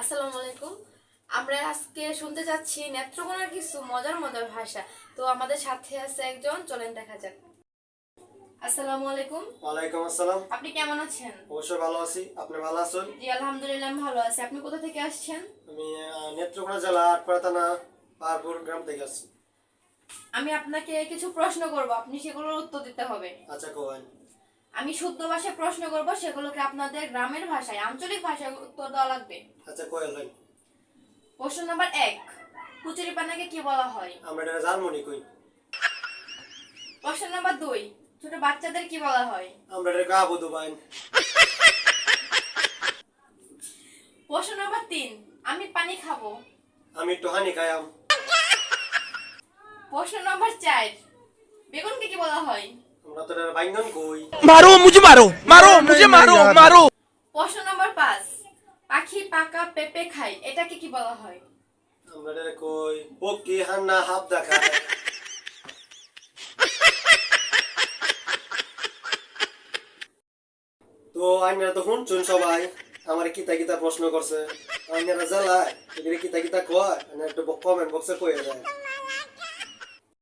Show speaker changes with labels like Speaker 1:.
Speaker 1: আসসালামু আলাইকুম। আমরা আজকে শুনতে যাচ্ছি নেত্রকোনার কিছু মজার মজার ভাষা। তো আমাদের সাথে আছে একজন চলেন দেখা যাক। আসসালামু আলাইকুম।
Speaker 2: ওয়ালাইকুম আসসালাম।
Speaker 1: আপনি কেমন আছেন?
Speaker 2: অবশ্যই ভালো আছি। আপনি ভালো আছেন?
Speaker 1: জি আলহামদুলিল্লাহ আমি ভালো আছি। আপনি কোথা থেকে আসছেন?
Speaker 2: আমি নেত্রকোনা জেলা আটপাড়া থানা পাহাড়পুর গ্রাম থেকে আসছি।
Speaker 1: আমি আপনাকে কিছু প্রশ্ন করব। আপনি সেগুলোর উত্তর দিতে হবে।
Speaker 2: আচ্ছা কোয়ান
Speaker 1: আমি শুদ্ধ ভাষায় প্রশ্ন করব সেগুলোকে আপনাদের গ্রামের ভাষায় আঞ্চলিক ভাষায় উত্তর দেওয়া লাগবে।
Speaker 2: আচ্ছা কোয়েল ভাই
Speaker 1: প্রশ্ন নাম্বার এক কুচুরি পানাকে কি বলা হয়?
Speaker 2: আমরা এটা জার্মনি কই?
Speaker 1: প্রশ্ন নাম্বার দুই ছোট বাচ্চাদের কি বলা হয়?
Speaker 2: আমরা এটা গাবো দুবাইন
Speaker 1: প্রশ্ন নাম্বার তিন আমি পানি খাব।
Speaker 2: আমি একটু হানি খাইয়াম।
Speaker 1: প্রশ্ন নম্বর চার বেগুনকে কি বলা হয়?
Speaker 2: তো
Speaker 3: মারো মুঝে মারো মারো মুঝে মারো মারো।
Speaker 1: প্রশ্ন নম্বর 5 পাখি পাকা পেপে খায় এটাকে কি বলা হয়?
Speaker 2: আমরা কই? হান্না দেখা। তো আইনারা তো শুনছুন সবাই আমার কিতা কিতা প্রশ্ন করছে। আইনারা জ্বালায় এগুলি কিতা কিতা কয়? একটু কমেন্ট বক্সে কয়ে দেয়।